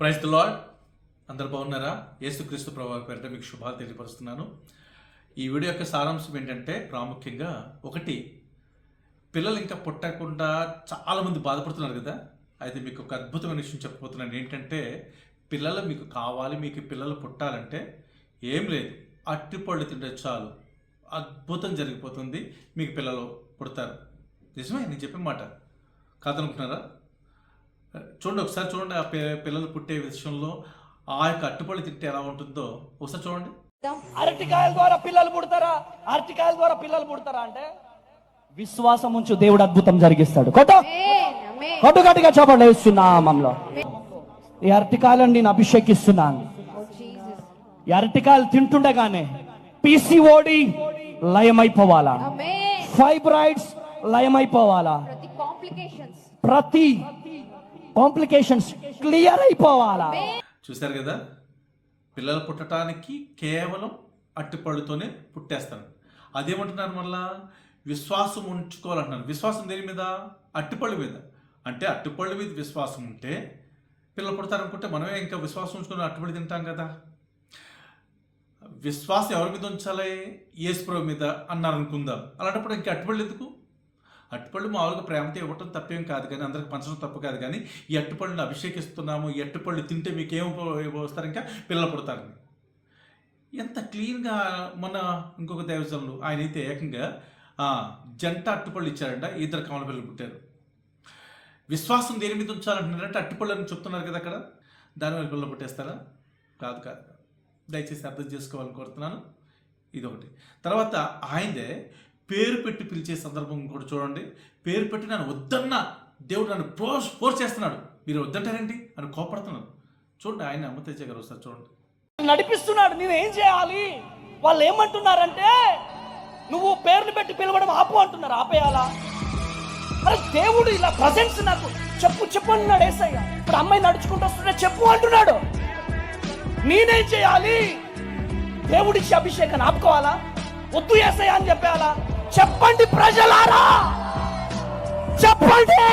Price the lord అందరు బాగున్నారా? యేసుక్రీస్తు ప్రభావ పేరిట మీకు శుభాలు తెలియపరుస్తున్నాను. ఈ వీడియో యొక్క సారాంశం ఏంటంటే ప్రాముఖ్యంగా ఒకటి పిల్లలు ఇంకా పుట్టకుండా చాలామంది బాధపడుతున్నారు కదా. అయితే మీకు ఒక అద్భుతమైన విషయం చెప్పబోతున్నాను. ఏంటంటే పిల్లలు మీకు కావాలి మీకు పిల్లలు పుట్టాలంటే ఏం లేదు. అట్టిపళ్ళు తింటే చాలు. అద్భుతం జరిగిపోతుంది. మీకు పిల్లలు పుడతారు. నిజమే నేను చెప్పిన మాట. కాదనుకుంటున్నారా? చూడండి ఒకసారి చూడండి ఆ పిల్లలు పుట్టే విషయంలో ఆ యొక్క అట్టుపళ్ళు తింటే ఎలా ఉంటుందో. ఒకసారి చూడండి. అరటికాయల ద్వారా పిల్లలు పుడతారా? అరటికాయల ద్వారా పిల్లలు పుడతారా అంటే? విశ్వాసం ఉంచు దేవుడు అద్భుతం జరిగిస్తాడు. కొట్టు. కొట్టు గట్టిగా చెప్పండి వేస్తున్నామంలో ఈ అరటికాయలను నేను అభిషేకిస్తున్నాను. ఈ అరటికాయలు తింటుండగానే పిసిఓడి లయమైపోవాలా. ఫైబ్రాయిడ్స్ లయమైపోవాలా. ప్రతి కాంప్లికేషన్స్ క్లియర్ అయిపోవాలా? చూశారు కదా? పిల్లలు పుట్టడానికి కేవలం అట్టిపళ్ళుతోనే పుట్టేస్తాను. అదేమంటున్నారు మళ్ళా? విశ్వాసం ఉంచుకోవాలంటున్నాను విశ్వాసం దేని మీద? అట్టిపళ్ళు మీద. అంటే అట్టిపళ్ళు మీద విశ్వాసం ఉంటే పిల్లలు పుడతారనుకుంటే మనమే ఇంకా విశ్వాసం ఉంచుకొని అట్టుబడి తింటాం కదా. విశ్వాసం ఎవరి మీద ఉంచాలి? ఏసుప్రభు మీద అన్నారు అనుకుందాం అలాంటప్పుడు ఇంకా అట్టుబడి ఎందుకు? అట్టుపళ్ళు మామూలుగా ప్రేమతో ఇవ్వటం తప్పేం కాదు కానీ అందరికి పంచడం తప్పు కాదు కానీ ఈ అట్టుపళ్ళని అభిషేకిస్తున్నాము ఈ అట్టుపళ్ళు తింటే మీకేం వస్తారు ఇంకా? పిల్లలు పుడతారని ఎంత క్లీన్గా మన ఇంకొక దేవజనులు ఆయన అయితే ఏకంగా జంట అట్టుపళ్ళు ఇచ్చారంట ఇద్దరు కమల పిల్లలు పుట్టారు. విశ్వాసం దేని మీద ఉంచాలంటున్నారంటే అట్టుపళ్ళని అని చెప్తున్నారు కదా అక్కడ? దాని పిల్లలు పుట్టేస్తారా? కాదు కాదు. దయచేసి అర్థం చేసుకోవాలని కోరుతున్నాను. ఇదొకటి. తర్వాత ఆయనదే పేరు పెట్టి పిలిచే సందర్భం కూడా చూడండి. పేరు పెట్టి నన్ను వద్దన్నా దేవుడు నన్ను ఫోర్స్ ఫోర్స్ చేస్తున్నాడు. మీరు వద్దంటారేంటి? అని కోపడుతున్నాడు. చూడండి ఆయన అమ్మతేజ గారు ఒకసారి చూడండి. నడిపిస్తున్నాడు నేను ఏం చేయాలి? వాళ్ళు ఏమంటున్నారంటే నువ్వు పేర్లు పెట్టి పిలవడం ఆపు అంటున్నారు. ఆపేయాలా? అరే దేవుడు ఇలా ప్రజెన్స్ నాకు చెప్పు చెప్పు అంటున్నాడు ఏసయ్య. ఇప్పుడు అమ్మాయి నడుచుకుంటూ వస్తుంటే చెప్పు అంటున్నాడు. నేనేం చేయాలి? దేవుడిచ్చి అభిషేకాన్ని ఆపుకోవాలా? వద్దు ఏసయ్య అని చెప్పేయాలా? చెప్పండి ప్రజలారా. చెప్పండి.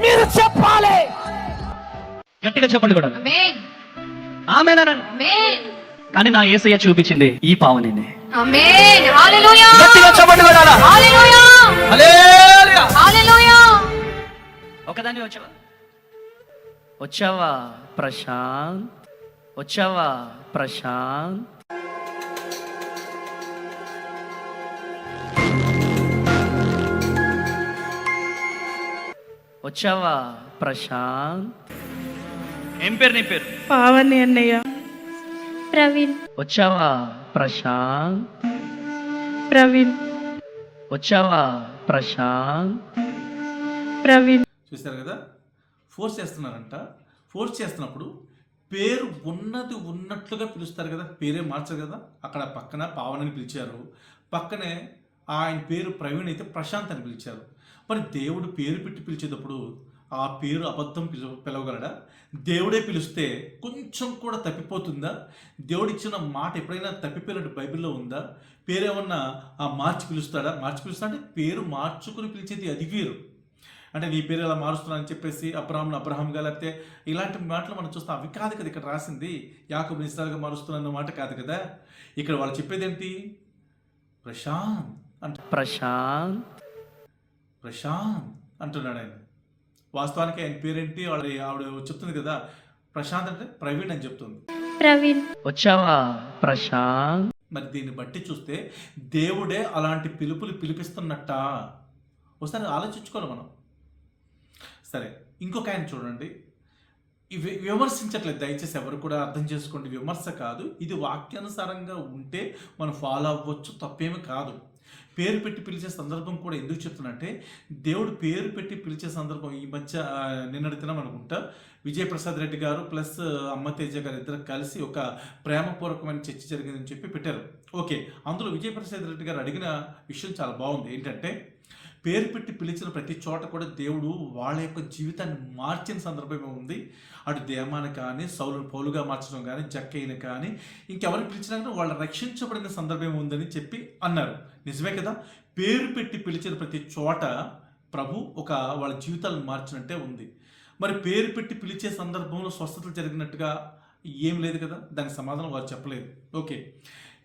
మీరు చెప్పాలి. గట్టిగా చెప్పండి కూడా. Amen. కానీ నా ఏసయ్య చూపించింది ఈ పావనినే. Hallelujah. గట్టిగా చెప్పండి కూడా. Hallelujah. Hallelujah. ఒకదాన్ని వచ్చావా? వచ్చావా ప్రశాంత్? వచ్చావా ప్రశాంత్? వచ్చావా? ప్రశాంత్. ఏం పేరు నీ పేరు? పావని అన్నయ్య. ప్రవీణ్. వచ్చావా? ప్రశాంత్. ప్రవీణ్. వచ్చావా? ప్రశాంత్. ప్రవీణ్. చూశారు కదా? ఫోర్స్ చేస్తున్నారంట. ఫోర్స్ చేస్తున్నప్పుడు పేరు ఉన్నది ఉన్నట్లుగా పిలుస్తారు కదా? పేరే మార్చరు కదా? అక్కడ పక్కన పావనని పిలిచారు. పక్కనే ఆయన పేరు ప్రవీణ్ అయితే ప్రశాంత్ అని పిలిచారు. మరి దేవుడు పేరు పెట్టి పిలిచేటప్పుడు ఆ పేరు అబద్ధం పిలు పిలవగలడా? దేవుడే పిలిస్తే కొంచెం కూడా తప్పిపోతుందా? దేవుడు ఇచ్చిన మాట ఎప్పుడైనా తప్పిపోయినట్టు బైబిల్లో ఉందా? పేరేమన్నా ఆ మార్చి పిలుస్తాడా? మార్చి పిలుస్తా అంటే పేరు మార్చుకుని పిలిచేది అది వేరు. అంటే నీ పేరు ఇలా మారుస్తున్నానని చెప్పేసి అబ్రహాంను అబ్రహాంగా లేకపోతే ఇలాంటి మాటలు మనం చూస్తాం. అవి కాదు కదా ఇక్కడ రాసింది. యాకబు నిస్తాలుగా మారుస్తున్నాను మాట కాదు కదా. ఇక్కడ వాళ్ళు చెప్పేది ఏంటి ప్రశాంత్ అంటే ప్రశాంత్. ప్రశాంత్ అంటున్నాడు ఆయన. వాస్తవానికి ఆయన పేరేంటి? ఆవిడ ఆవిడ చెప్తుంది కదా ప్రశాంత్ అంటే ప్రవీణ్ అని చెప్తుంది. ప్రవీణ్. వచ్చావా? ప్రశాంత్. మరి దీన్ని బట్టి చూస్తే దేవుడే అలాంటి పిలుపులు పిలిపిస్తున్నట్ట. ఒకసారి ఆలోచించుకోవాలి మనం. సరే ఇంకొక ఆయన చూడండి. విమర్శించట్లేదు. దయచేసి ఎవరు కూడా అర్థం చేసుకోండి. విమర్శ కాదు. ఇది వాక్యానుసారంగా ఉంటే మనం ఫాలో అవ్వచ్చు తప్పేమి కాదు. పేరు పెట్టి పిలిచే సందర్భం కూడా ఎందుకు చెప్తున్నంటే దేవుడు పేరు పెట్టి పిలిచే సందర్భం ఈ మధ్య ఆ, నిన్నటి దినం అనుకుంటా విజయప్రసాద్ రెడ్డి గారు ప్లస్ అమ్మతేజ గారు ఇద్దరు కలిసి ఒక ప్రేమపూర్వకమైన చర్చ జరిగిందని చెప్పి పెట్టారు. ఓకే అందులో విజయప్రసాద్ రెడ్డి గారు అడిగిన విషయం చాలా బాగుంది. ఏంటంటే పేరు పెట్టి పిలిచిన ప్రతి చోట కూడా దేవుడు వాళ్ళ యొక్క జీవితాన్ని మార్చిన సందర్భమే ఉంది. అటు దేమాన్ని కానీ సౌలు పౌలుగా మార్చడం కానీ జక్కయ్యని కానీ ఇంకెవరిని పిలిచినా కానీ వాళ్ళు రక్షించబడిన సందర్భం ఉందని చెప్పి అన్నారు. నిజమే కదా? పేరు పెట్టి పిలిచిన ప్రతి చోట ప్రభు ఒక వాళ్ళ జీవితాలను మార్చినట్టే ఉంది. మరి పేరు పెట్టి పిలిచే సందర్భంలో స్వస్థతలు జరిగినట్టుగా ఏం లేదు కదా? దానికి సమాధానం వారు చెప్పలేదు. ఓకే.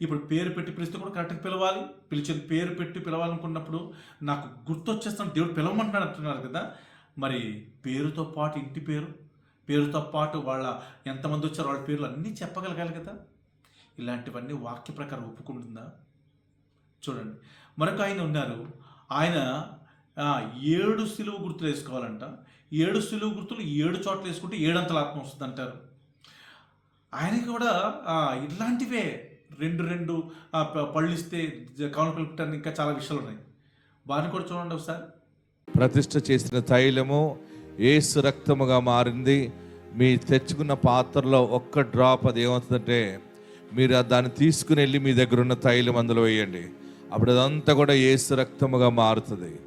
ఇప్పుడు పేరు పెట్టి పిలిస్తే కూడా కరెక్ట్గా పిలవాలి. పిలిచేది పేరు పెట్టి పిలవాలనుకున్నప్పుడు నాకు గుర్తొచ్చేస్తాను దేవుడు పిలవమంటున్నాడు అంటున్నారు కదా. మరి పేరుతో పాటు ఇంటి పేరు పేరుతో పాటు వాళ్ళ ఎంతమంది వచ్చారో వాళ్ళ పేర్లు అన్నీ చెప్పగలగాలి కదా. ఇలాంటివన్నీ వాక్య ప్రకారం ఒప్పుకుంటుందా? చూడండి. మరొక ఆయన ఉన్నారు. ఆయన ఏడు సిలువు గుర్తులు వేసుకోవాలంట. ఏడు సిలువు గుర్తులు ఏడు చోట్ల వేసుకుంటే ఏడంతల ఆత్మ వస్తుంది అంటారు ఆయనకి కూడా ఇలాంటివే. రెండు రెండు పళ్ళిస్తే ప- పళ్ళు ఇస్తే ఇంకా చాలా విషయాలు ఉన్నాయి వారిని కూడా చూడండి ఒకసారి. ప్రతిష్ట చేసిన తైలము ఏసు రక్తముగా మారింది. మీ తెచ్చుకున్న పాత్రలో ఒక్క డ్రాప్ అది ఏమవుతుందంటే మీరు దాన్ని తీసుకుని వెళ్ళి మీ దగ్గర ఉన్న తైలం అందులో వేయండి. అప్పుడు అదంతా కూడా ఏసు రక్తముగా మారుతుంది.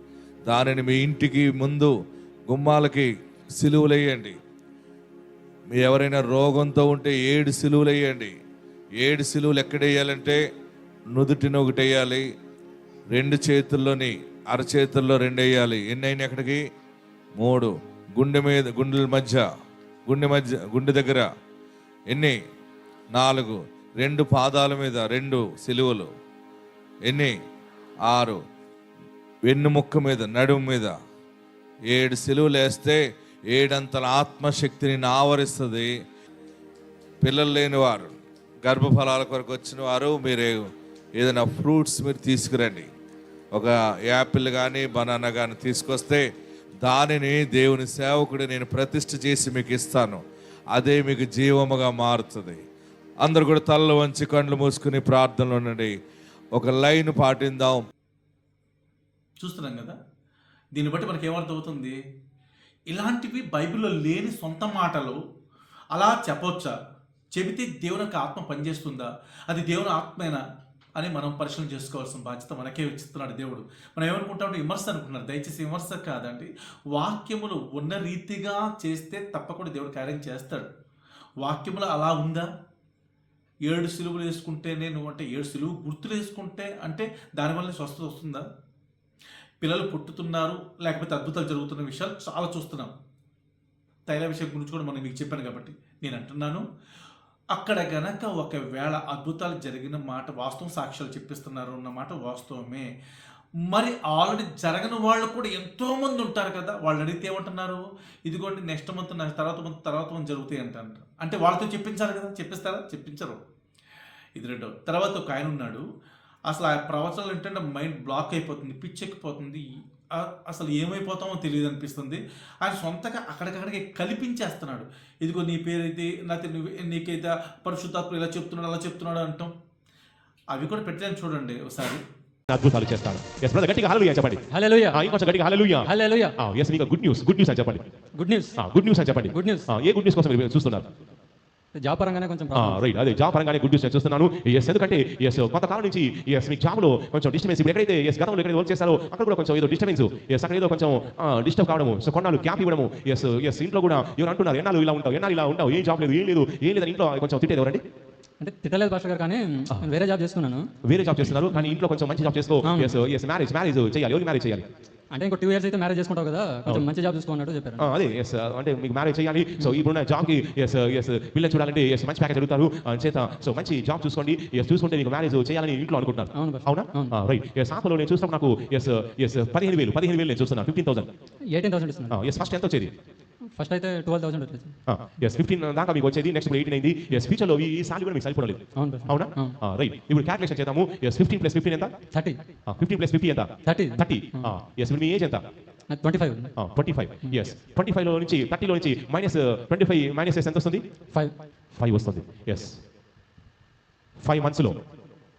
దానిని మీ ఇంటికి ముందు గుమ్మాలకి సిలువులు వేయండి. మీ ఎవరైనా రోగంతో ఉంటే ఏడు సిలువులు వేయండి. ఏడు సిలువలు ఎక్కడ వేయాలంటే నుదుటిని ఒకటి వేయాలి రెండు చేతుల్లోని అరచేతుల్లో రెండు వేయాలి ఎన్ని అయినాయి ఎక్కడికి మూడు. గుండె మీద గుండెల మధ్య గుండె మధ్య గుండె దగ్గర. ఎన్ని? నాలుగు. రెండు పాదాల మీద రెండు సిలువలు. ఎన్ని? ఆరు. వెన్నుముక్క మీద నడుము మీద. ఏడు సిలువలు వేస్తే ఏడంతల ఆత్మశక్తిని ఆవరిస్తుంది పిల్లలు లేని వారు గర్భఫలాల కొరకు వచ్చిన వారు మీరు ఏదైనా ఫ్రూట్స్ మీరు తీసుకురండి. ఒక యాపిల్ కానీ బనానా కానీ తీసుకొస్తే దానిని దేవుని సేవకుడు నేను ప్రతిష్ఠ చేసి మీకు ఇస్తాను. అదే మీకు జీవముగా మారుతుంది. అందరు కూడా తలలు వంచి కండ్లు మూసుకుని ప్రార్థనలో ఉండండి. ఒక లైన్ పాటిందాం. చూస్తున్నాం కదా? దీన్ని బట్టి మనకి ఏమర్థమవుతుంది? ఇలాంటివి బైబిల్లో లేని సొంత మాటలు అలా చెప్పొచ్చా? చెబితే దేవుని యొక్క ఆత్మ పనిచేస్తుందా? అది దేవుని ఆత్మేనా అని మనం పరిశీలన చేసుకోవాల్సిన బాధ్యత మనకే ఇస్తున్నాడు దేవుడు. మనం ఏమనుకుంటామంటే విమర్శ అనుకుంటున్నారు. దయచేసి విమర్శ కాదండి. వాక్యములు ఉన్న రీతిగా చేస్తే తప్పకుండా దేవుడు కార్యం చేస్తాడు. వాక్యములు అలా ఉందా? ఏడు సిలువులు వేసుకుంటే నేను అంటే ఏడు సిలువు గుర్తులు వేసుకుంటే అంటే దానివల్ల స్వస్థత వస్తుందా? పిల్లలు పుట్టుతున్నారు లేకపోతే అద్భుతాలు జరుగుతున్న విషయాలు చాలా చూస్తున్నాం. తైల విషయం గురించి కూడా మనం మీకు చెప్పాను కాబట్టి నేను అంటున్నాను. అక్కడ గనక ఒకవేళ అద్భుతాలు జరిగిన మాట వాస్తవం సాక్ష్యాలు చెప్పిస్తున్నారు అన్న మాట వాస్తవమే. మరి ఆల్రెడీ జరగని వాళ్ళు కూడా ఎంతోమంది ఉంటారు కదా వాళ్ళు అడిగితే ఏమంటున్నారు? ఇదిగోండి నెక్స్ట్ మంత్ తర్వాత మంత్ తర్వాత మంత్ జరుగుతాయి అంటారు. అంటే వాళ్ళతో చెప్పించాలి కదా చెప్పిస్తారా? చెప్పించరు. ఇది రెండో. తర్వాత ఒక ఆయన ఉన్నాడు. అసలు ఆ ప్రవచనాలు ఏంటంటే మైండ్ బ్లాక్ అయిపోతుంది పిచ్చెక్కిపోతుంది. అసలు ఏమైపోతామో తెలియదు అనిపిస్తుంది ఆయన సొంతగా అక్కడికక్కడికి కల్పించేస్తున్నాడు. ఇదిగో నీ పేరు ఇది లేకపోతే నువ్వు నీకైతే పరిశుద్ధాత్మ ఇలా చెప్తున్నాడు అలా చెప్తున్నాడు అంటాం. అవి కూడా పెట్టాను చూడండి ఒకసారి. అద్భుతాలు చేస్తాడు. ఎస్ బ్రదర్ గట్టిగా హల్లెలూయా చెప్పండి. హల్లెలూయా ఆ, ఇంకొంచెం గట్టిగా హల్లెలూయా హల్లెలూయా ఆ ఎస్ మీకు గుడ్ న్యూస్ గుడ్ న్యూస్ అని చెప్పండి. గుడ్ న్యూస్ ఆ, గుడ్ న్యూస్ అని చెప్పండి. గుడ్ న్యూస్ ఆ, ఏ గుడ్ న్యూస్ కోసం మీరు చూస్తున్నారు? జాబ్ పరంగానే కొంచెం రైట్ అదే జాబ్ పరంగానే గుడ్ న్యూస్ నేను చూస్తున్నాను ఎస్ ఎందుకంటే ఎస్ కొంతకాలం నుంచి ఎస్ మీ జాబ్లో కొంచెం డిస్టర్బెన్స్ ఇప్పుడు ఎక్కడైతే ఎస్ గతంలో ఎక్కడైతే వర్క్ చేస్తారో అక్కడ కూడా కొంచెం ఏదో డిస్టర్బెన్స్ ఎస్ అక్కడ ఏదో కొంచెం డిస్టర్బ్ కావడము సో కొన్నాళ్ళు గ్యాప్ ఇవ్వడము. ఎస్ ఎస్ ఇంట్లో కూడా ఎవరు అంటున్నారు ఎన్నాళ్ళు ఇలా ఉంటావు ఎన్నాళ్ళు ఇలా ఉంటావు ఏం జాబ్ లేదు ఏం లేదు ఏం లేదు ఇంట్లో కొంచెం తిట్టేది ఎవరండి? అంటే తిట్టలేదు భాష గారు కానీ వేరే జాబ్ చేస్తున్నాను. వేరే జాబ్ చేస్తున్నారు కానీ ఇంట్లో కొంచెం మంచి జాబ్ చేసుకో. ఎస్ ఎస్ మ్యారేజ్ మ్యారేజ్ చేయాలి ఎవరికి మ్యారేజ్ చేయాలి? అంటే ఇంకో టూ ఇయర్స్ అయితే మ్యారేజ్ చేసుకుంటావు కదా కొంచెం మంచి జాబ్ చూసుకున్నట్టు చెప్పారు. ఆ, అదే ఎస్ అంటే మీకు మ్యారేజ్ చేయాలి సో ఇప్పుడున్న జాబ్కి ఎస్ ఎస్ పిల్లలు చూడాలంటే ఎస్ మంచి ప్యాకేజ్ అడుగుతారు ఆ, చేత సో మంచి జాబ్ చూసుకోండి ఎస్ చూసుకుంటే మీకు మ్యారేజ్ చేయాలని ఇంట్లో అనుకుంటున్నారు. అవును బాస్. అవునా? అవును. రైట్ ఎస్ ఆపలో నేను చూస్తాను నాకు ఎస్ ఎస్ పదిహేను వేలు పదిహేను వేలు నేను చూస్తున్నాను ఫిఫ్టీన్ థౌసండ్ ఎయిటీన్ థౌసండ్ ఇస్తున్నాను ఎస్ ఫస్ట్ ఎంత వచ్చేది? ఫస్ట్ అయితే ట్వెల్వ్ థౌసండ్ వచ్చేసి ఎస్ ఫిఫ్టీన్ దాకా మీకు వచ్చేది నెక్స్ట్ ఎయిటీన్ అయింది. ఎస్ ఫ్యూచర్లో ఈ సాలరీ కూడా మీకు సరిపోలేదు అవును. రైట్ ఇప్పుడు క్యాల్కులేషన్ చేద్దాము. ఎస్ ఫిఫ్టీన్ ప్లస్ ఫిఫ్టీన్ ఎంత? థర్టీ. ఫిఫ్టీన్ ప్లస్ ఫిఫ్టీ ఎంత? థర్టీ. థర్టీ. ఎస్ ఇప్పుడు మీ ఏజ్ ఎంత? Twenty five twenty five yes twenty ఫైవ్లో నుంచి థర్టీలో నుంచి మైనస్ ట్వంటీ ఫైవ్ మైనస్ ఎంత వస్తుంది? ఫైవ్ ఫైవ్ వస్తుంది. ఎస్ ఫైవ్ మంత్స్లో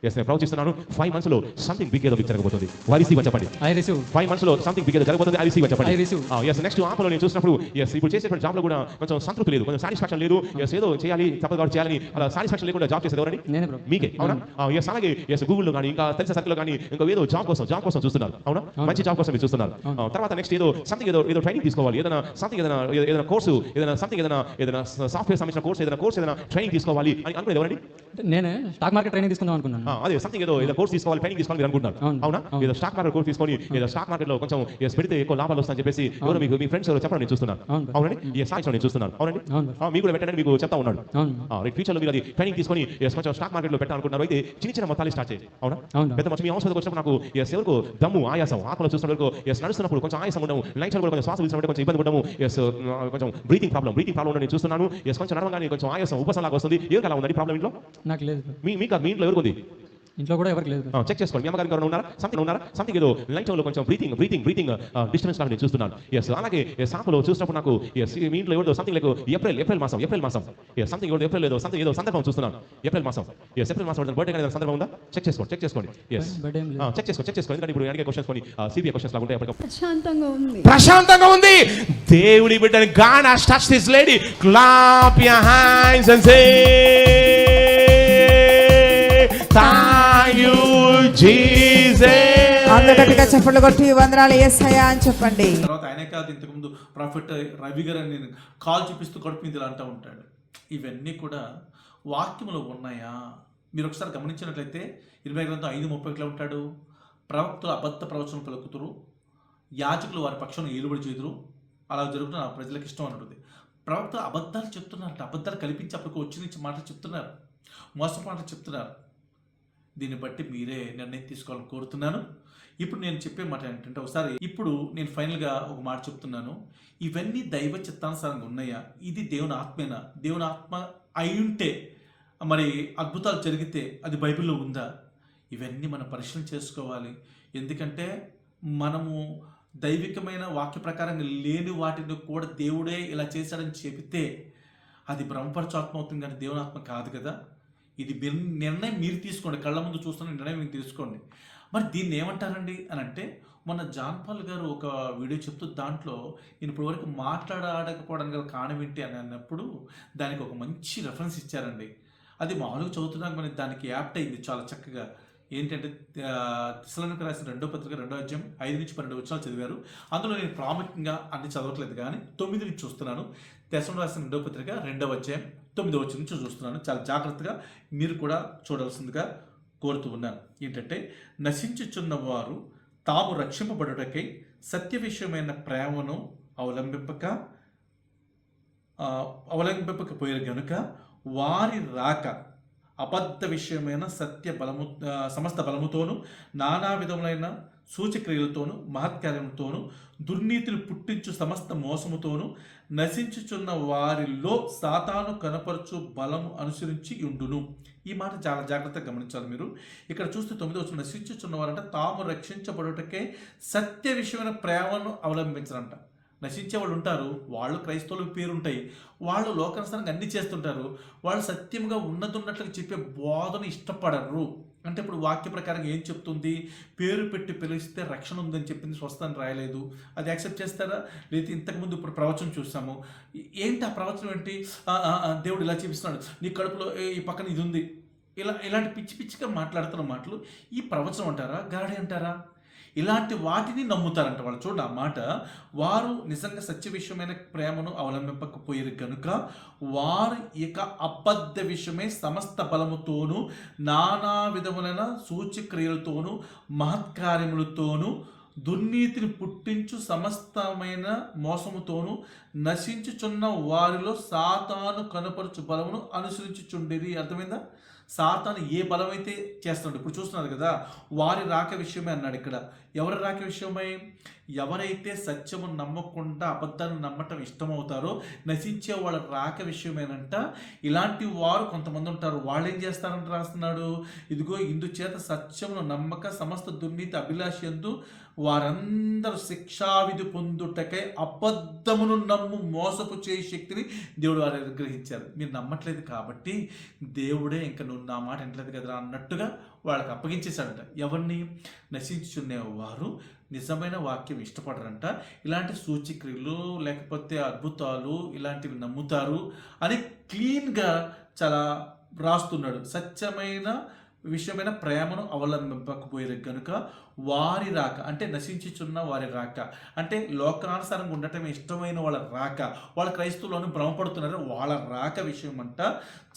ఎస్ నేను ప్రవచిస్తున్నాను. ఫైవ్ మంత్స్లో సంథింగ్ బిగ్ ఏదో జరగబోతుంది. వై రిసీవ్ చెప్పండి? ఐ రిసీవ్ ఫైవ్ మంత్స్లో సంథింగ్ బిగ్ ఏదో జరగబోతుంది. ఐ రిసీవ్ చెప్పండి? I receive. ఎస్ నెక్స్ట్ ఆపలో నేను చూసినప్పుడు ఎస్ ఇప్పుడు చేసేటువంటి జాబ్లో కూడా కొంచెం సంతృప్తి లేదు. కొంచెం సాటిస్ఫాక్షన్ లేదు. ఎస్ ఏదో చేయాలి కాబట్టి చేయాలని అలా సాటిస్ఫాక్షన్ లేకుండా జాబ్ చేసేది ఎవరండి? మీకే అవునా? ఎస్ అలాగే ఎస్ గూగుల్లో కానీ ఇంకా తెలిసిన సర్కిల్లో కానీ ఇంకా ఏదో జాబ్ కోసం జాబ్ కోసం చూస్తున్నారు. అవునా? మంచి జాబ్ కోసం మీరు చూస్తున్నారు. ఆ, తర్వాత నెక్స్ట్ ఏదో సంథింగ్ ఏదో ఏదో ట్రైనింగ్ తీసుకోవాలి. ఏదైనా సంథింగ్ ఏదైనా ఏదైనా కోర్సు ఏదైనా సంథింగ్ ఏదైనా ఏదైనా సాఫ్ట్వేర్ సంబంధించిన కోర్స్ ఏదైనా కోర్స్ ఏదైనా ట్రైనింగ్ తీసుకోవాలి అని అనుకునేది ఎవరండి? నేనే స్టాక్ మార్కెట్ ట్రైనింగ్ తీసుకుందాం అనుకున్నాను. అదే సంథింగ్ ఏదో ఏదో కోర్స్ తీసుకోవాలి ట్రైనింగ్ తీసుకోవాలి మీరు అనుకుంటున్నారు అవును. ఏదో స్టాక్ మార్కెట్ కోర్స్ తీసుకొని ఏదో స్టాక్ మార్కెట్లో కొంచెం పెడితే ఎక్కువ లాభాలు వస్తాయని చెప్పేసి ఎవరో మీకు మీ ఫ్రెండ్స్ ఎవరో చెప్పడం నేను చూస్తున్నాను. అవును. అవునండి? ఏ సాయించడం నేను చూస్తున్నాను. అవునండి? మీకు కూడా పెట్టండి మీకు చెప్తా ఉన్నాడు. రైట్ ఫ్యూచర్లో మీరు అది ట్రైనింగ్ తీసుకొని కొంచెం స్టాక్ మార్కెట్లో పెట్టాలనుకుంటున్నారు అయితే చిన్న చిన్న మొత్తాలు స్టార్ట్ చేయండి అవునా. పెద్ద మొత్తం మీ అవసరం వచ్చినప్పుడు నాకు ఎస్ ఎవరికి దమ్ము ఆయాసం ఆకలి చూస్తున్నప్పుడు ఎస్ నడుస్తున్నప్పుడు కొంచెం ఆయాసం ఉండడం నైట్ కూడా కొంచెం శ్వాస తీసుకుంటే కొంచెం ఇబ్బంది పడము ఎస్ కొంచెం బ్రీతింగ్ ప్రాబ్లం బ్రీతింగ్ ప్రాబ్లం నేను చూస్తున్నాను. ఎస్ కొంచెం నడవగానే కొంచెం ఆయాసం ఉపసం లాగా వస్తుంది. ఎవరికి అలా ఉందండి ప్రాబ్లం ఇంట్లో? నాకు లేదు మీ మీకు మీ ఇంట్లో ఎవరికి ఉంది? ఇంట్లో కూడా ఎవరికి లేదు. చెక్ చేసుకోండి. మీ అమ్మగారికి ఎవరైనా ఉన్నారా? సంథింగ్ ఉన్నారా? సంథింగ్ ఏదో లైట్లో కొంచెం బ్రీతింగ్ బ్రీతింగ్ బ్రీతింగ్ డిస్టర్బెన్స్ లాగా నేను చూస్తున్నాను. ఎస్ అలాగే సాకులో చూసినప్పుడు నాకు ఎస్ మీ ఇంట్లో ఎవరిదో సంథింగ్ లేకు ఏప్రిల్ ఏప్రిల్ మాసం ఏప్రిల్ మాసం. ఎస్ సంథింగ్ ఎవరు ఏప్రిల్ ఏదో సంథింగ్ ఏదో సందర్భం చూస్తున్నాను. ఏప్రిల్ మాసం. ఎస్ ఏప్రిల్ మాసం బర్త్డే కానీ సందర్భం ఉందా? చెక్ చేసుకోండి చెక్ చేసుకోండి. ఎస్ చెక్ చేసుకోండి చెక్ చేసుకోండి. ఎందుకంటే ఇప్పుడు అడిగే క్వశ్చన్స్ కొన్ని సిబిఐ క్వశ్చన్స్ లాగా ఉంటాయి ప్రశాంతంగా ఉంది. ప్రశాంతంగా ఉంది. దేవుడి బిడ్డని God has touch this lady clap your hands and say you Jesus అందరు గట్టిగా చప్పట్లు కొట్టి వందనాలు ఏసయ్యా అని చెప్పండి. తర్వాత ఆయనే కాదు ఇంతకుముందు ప్రాఫిట్ రవి గారు అని నేను కాల్ చూపిస్తూ కడుపు మీద ఇలా అంటూ ఉంటాడు. ఇవన్నీ కూడా వాక్యములో ఉన్నాయా? మీరు ఒకసారి గమనించినట్లయితే ఇరవై గ్రంథం ఐదు ముప్పైలో ఉంటాడు? ప్రవక్తలు అబద్ధ ప్రవచనం పలుకుతురు యాజకులు వారి పక్షాన్ని ఏలుబడి చేదురు అలా జరుగుతున్న ప్రజలకు ఇష్టం అన్నది ప్రవక్తలు అబద్ధాలు చెప్తున్నారట అబద్ధాలు కల్పించి అప్పటికి వచ్చి నుంచి మాటలు చెప్తున్నారు మోసం మాటలు చెప్తున్నారు. దీన్ని బట్టి మీరే నిర్ణయం తీసుకోవాలని కోరుతున్నాను. ఇప్పుడు నేను చెప్పే మాట ఏంటంటే ఒకసారి ఇప్పుడు నేను ఫైనల్గా ఒక మాట చెప్తున్నాను. ఇవన్నీ దైవ చిత్తానుసారంగా ఉన్నాయా? ఇది దేవుని ఆత్మేనా? దేవుని ఆత్మ అయి ఉంటే మరి అద్భుతాలు జరిగితే అది బైబిల్లో ఉందా? ఇవన్నీ మనం పరిశీలన చేసుకోవాలి. ఎందుకంటే మనము దైవికమైన వాక్య ప్రకారంగా లేని వాటిని కూడా దేవుడే ఇలా చేశాడని చెబితే అది బ్రహ్మపరచాత్మ అవుతుంది కానీ దేవుని ఆత్మ కాదు కదా. ఇది నిర్ణయం మీరు తీసుకోండి. కళ్ళ ముందు చూస్తున్న నిర్ణయం మీరు తీసుకోండి. మరి దీన్ని ఏమంటారండి అని అంటే మొన్న జాన్పాల్ గారు ఒక వీడియో చెప్తూ దాంట్లో నేను ఇప్పటివరకు మాట్లాడకపోవడానికి గల కారణం ఏంటి? అని అన్నప్పుడు దానికి ఒక మంచి రెఫరెన్స్ ఇచ్చారండి. అది మామూలుగా చదువుతున్నాక మనకి దానికి యాప్ట్ అయింది చాలా చక్కగా. ఏంటంటే తిసలకు రాసిన రెండో పత్రిక రెండో అధ్యాయం ఐదు నుంచి పన్నెండు వచ్చాలు చదివారు. అందులో నేను ప్రాముఖ్యంగా అన్ని చదవట్లేదు కానీ తొమ్మిది నుంచి చూస్తున్నాను. తెసలు రాసిన రెండో పత్రిక రెండవ అధ్యాయం తొమ్మిదో వచ్చి నుంచి చూస్తున్నాను. చాలా జాగ్రత్తగా మీరు కూడా చూడాల్సిందిగా కోరుతూ ఉన్నాను. ఏంటంటే నశించుచున్న వారు తాము రక్షింపబడుటకై సత్య విషయమైన ప్రేమను అవలంబింపక అవలంబింపకపోయారు గనుక వారి రాక అబద్ధ విషయమైన సత్య బలము సమస్త బలముతోను నానా విధములైన సూచక్రియలతోనూ మహత్కార్యంతోనూ దుర్నీతిని పుట్టించు సమస్త మోసముతోనూ నశించుచున్న వారిలో సాతాను కనపరచు బలము అనుసరించి ఉండును. ఈ మాట చాలా జాగ్రత్తగా గమనించాలి మీరు. ఇక్కడ చూస్తే తొమ్మిది వచ్చిన నశించుచున్న వారంటే తాము రక్షించబడుటకే సత్య విషయమైన ప్రేమను అవలంబించరంట. నశించే వాళ్ళు ఉంటారు వాళ్ళు క్రైస్తవులకు పేరుంటాయి. వాళ్ళు లోకానుసారంగా అన్ని చేస్తుంటారు. వాళ్ళు సత్యంగా ఉన్నదున్నట్లు చెప్పే బోధన ఇష్టపడరు. అంటే ఇప్పుడు వాక్య ప్రకారం ఏం చెప్తుంది? పేరు పెట్టి పిలిస్తే రక్షణ ఉందని చెప్పింది స్వస్థాన్ని రాయలేదు. అది యాక్సెప్ట్ చేస్తారా? లేదా ఇంతకుముందు ఇప్పుడు ప్రవచనం చూసాము. ఏంటి ఆ ప్రవచనం ఏంటి? దేవుడు ఇలా చూపిస్తున్నాడు. నీ కడుపులో ఈ పక్కన ఇది ఉంది. ఇలా ఇలాంటి పిచ్చి పిచ్చిగా మాట్లాడుతున్న మాటలు ఈ ప్రవచనం అంటారా? గాడి అంటారా? ఇలాంటి వాటిని నమ్ముతారంట వాళ్ళు. చూడండి ఆ మాట. వారు నిజంగా సత్య విషయమైన ప్రేమను అవలంబింపకపోయారు కనుక వారు ఇక అబద్ధ విషయమై సమస్త బలముతోనూ నానా విధములైన సూచక్రియలతోనూ మహత్కార్యములతోనూ దుర్నీతిని పుట్టించు సమస్తమైన మోసముతోనూ నశించుచున్న వారిలో సాతాను కనపరచు బలమును అనుసరించుచుండేది అర్థమైందా? సాతాను ఏ బలమైతే చేస్తున్నాడు ఇప్పుడు చూస్తున్నారు కదా వారి రాక విషయమే అన్నాడు ఇక్కడ. ఎవరి రాక విషయమై? ఎవరైతే సత్యము నమ్మకుండా అబద్ధాన్ని నమ్మటం ఇష్టమవుతారో నశించే వాళ్ళ రాక విషయమేనంట. ఇలాంటి వారు కొంతమంది ఉంటారు. వాళ్ళు ఏం చేస్తారంట రాస్తున్నాడు? ఇదిగో ఇందుచేత సత్యమును నమ్మక సమస్త దుర్నీతి అభిలాష ఎందు వారందరూ శిక్షావిధి పొందుటకై అబద్ధమును నమ్ము మోసపు చేయ శక్తిని దేవుడు వారు అనుగ్రహించారు మీరు నమ్మట్లేదు కాబట్టి దేవుడే ఇంకా నువ్వు నా మాట వింటలేదు కదరా అన్నట్టుగా వాళ్ళకి అప్పగించేశాడంట. ఎవరిని? నశించుచునే వారు నిజమైన వాక్యం ఇష్టపడరంట. ఇలాంటి సూచిక్రియలు లేకపోతే అద్భుతాలు ఇలాంటివి నమ్ముతారు అని క్లీన్గా చాలా రాస్తున్నాడు. సత్యమైన విషయమైన ప్రేమను అవలంబింపకపోయారు కనుక వారి రాక అంటే నశించుచున్న వారి రాక అంటే లోకానుసారంగా ఉండటం ఇష్టమైన వాళ్ళ రాక వాళ్ళ క్రైస్తవులను భ్రమపడుతున్నారు. వాళ్ళ రాక విషయం అంట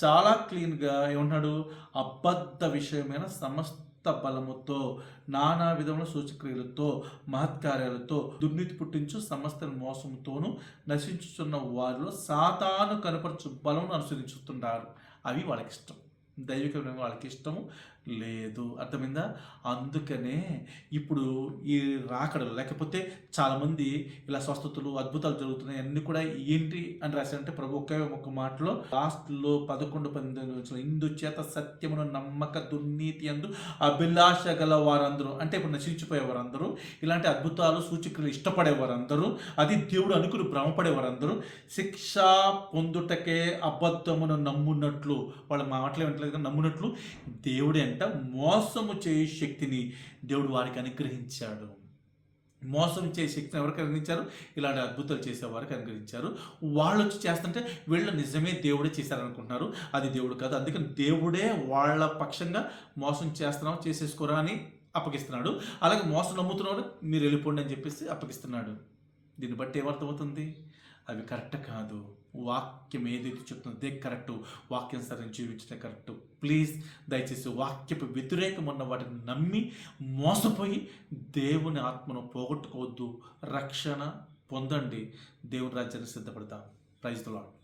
చాలా క్లీన్గా ఏమంటున్నాడు? అబద్ధ విషయమైన సమస్త బలముతో నానా విధముల సూచక్రియలతో మహత్కార్యాలతో దుర్నీతి పుట్టించు సమస్త మోసంతోనూ నశించుచున్న వారిలో సాతాను కనపరచు బలమును అనుసరించుతుంటారు. అవి వాళ్ళకి ఇష్టం దైవికమైన వాళ్ళకి ఇష్టము లేదు. అర్థమైందా? అందుకనే ఇప్పుడు ఈ రాకడలు లేకపోతే చాలామంది ఇలా స్వస్థతలు అద్భుతాలు జరుగుతున్నాయి అన్నీ కూడా ఏంటి అని రాశారంటే ప్రభు ఒకే ఒక మాటలో లాస్ట్లో పదకొండు పన్నెండు వచ్చిన ఇందు చేత సత్యమును నమ్మక దుర్నీతి అందు అభిలాష గల వారందరూ అంటే ఇప్పుడు నశించిపోయే వారందరూ ఇలాంటి అద్భుతాలు సూచికలు ఇష్టపడే వారందరూ అది దేవుడు అనుకుని భ్రమపడే వారందరూ శిక్ష పొందుటకే అబద్ధమును నమ్మున్నట్లు వాళ్ళ మాటలు ఏమంటలేదు నమ్మునట్లు నమ్మున్నట్లు దేవుడే అంట మోసము చేయ శక్తిని దేవుడు వారికి అనుగ్రహించాడు. మోసం చేసే శక్తిని ఎవరికి అనుగ్రహించారు? ఇలాంటి అద్భుతాలు చేసే వారికి అనుగ్రహించారు. వాళ్ళు వచ్చి చేస్తుంటే వీళ్ళు నిజమే దేవుడే చేశారనుకుంటున్నారు. అది దేవుడు కాదు. అందుకని దేవుడే వాళ్ళ పక్షంగా మోసం చేస్తున్నాం చేసేసుకోరా అని అప్పగిస్తున్నాడు. అలాగే మోసం నమ్ముతున్నాడు మీరు వెళ్ళిపోండి అని చెప్పేసి అప్పగిస్తున్నాడు. దీన్ని బట్టి ఏమర్థమవుతుంది? అవి కరెక్ట్ కాదు. వాక్యం ఏదైతే చెప్తుందో అదే కరెక్ట్. వాక్యం సరైన జీవించడం కరెక్ట్. ప్లీజ్ దయచేసి వాక్యపు వ్యతిరేకం ఉన్న వాటిని నమ్మి మోసపోయి దేవుని ఆత్మను పోగొట్టుకోవద్దు. రక్షణ పొందండి. దేవుని రాజ్యాన్ని సిద్ధపడతాం ప్రైజ్ లాడ్